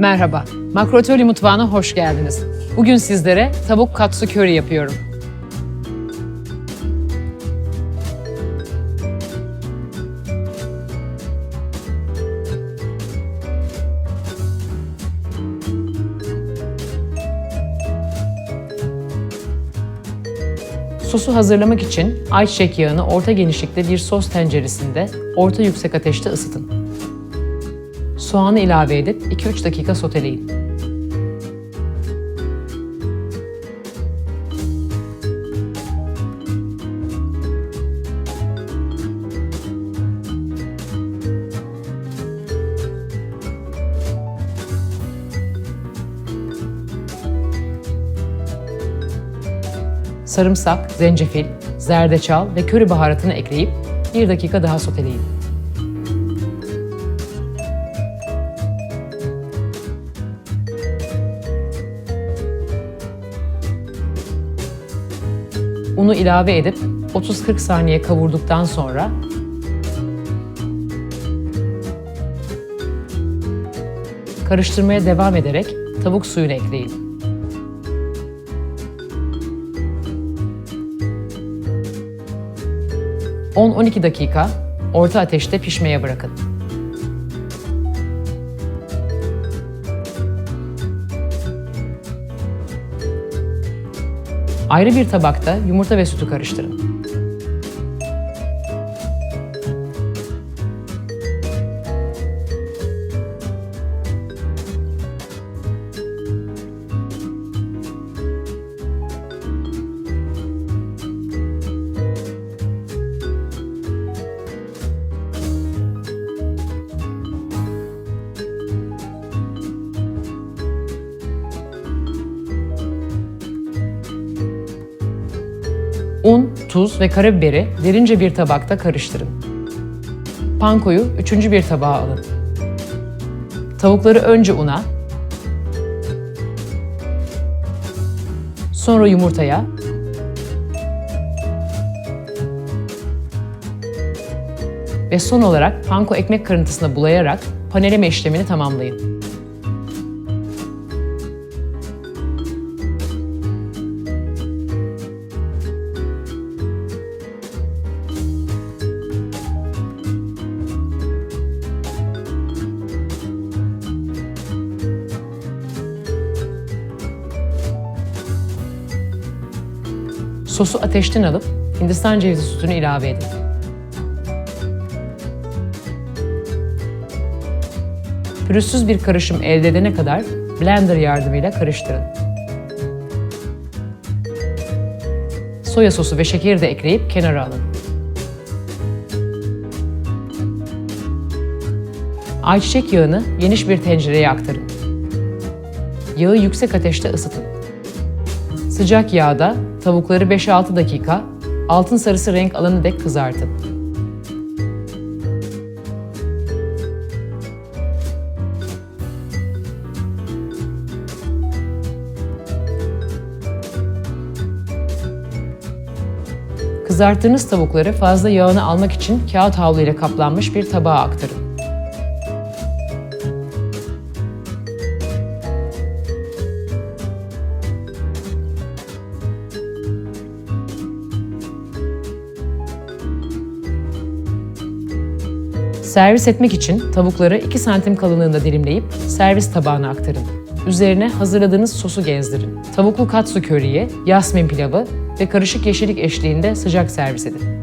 Merhaba, Makroatölye Mutfağı'na hoş geldiniz. Bugün sizlere tavuk katsu köri yapıyorum. Sosu hazırlamak için ayçiçek yağını orta genişlikte bir sos tenceresinde orta yüksek ateşte ısıtın. Soğanı ilave edip 2-3 dakika soteleyin. Sarımsak, zencefil, zerdeçal ve köri baharatını ekleyip 1 dakika daha soteleyin. Unu ilave edip 30-40 saniye kavurduktan sonra karıştırmaya devam ederek tavuk suyunu ekleyin. ...10-12 dakika orta ateşte pişmeye bırakın. Ayrı bir tabakta yumurta ve sütü karıştırın. Tuz ve karabiberi derince bir tabakta karıştırın. Pankoyu üçüncü bir tabağa alın. Tavukları önce una, sonra yumurtaya, ve son olarak panko ekmek kırıntısına bulayarak paneleme işlemini tamamlayın. Sosu ateşten alıp Hindistan cevizi sütünü ilave edin. Pürüzsüz bir karışım elde edene kadar blender yardımıyla karıştırın. Soya sosu ve şekeri de ekleyip kenara alın. Ayçiçek yağını geniş bir tencereye aktarın. Yağı yüksek ateşte ısıtın. Sıcak yağda tavukları 5-6 dakika altın sarısı renk alana dek kızartın. Kızarttığınız tavukları fazla yağını almak için kağıt havlu ile kaplanmış bir tabağa aktarın. Servis etmek için tavukları 2 santim kalınlığında dilimleyip servis tabağına aktarın. Üzerine hazırladığınız sosu gezdirin. Tavuklu katsu köriyi, yasmin pilavı ve karışık yeşillik eşliğinde sıcak servis edin.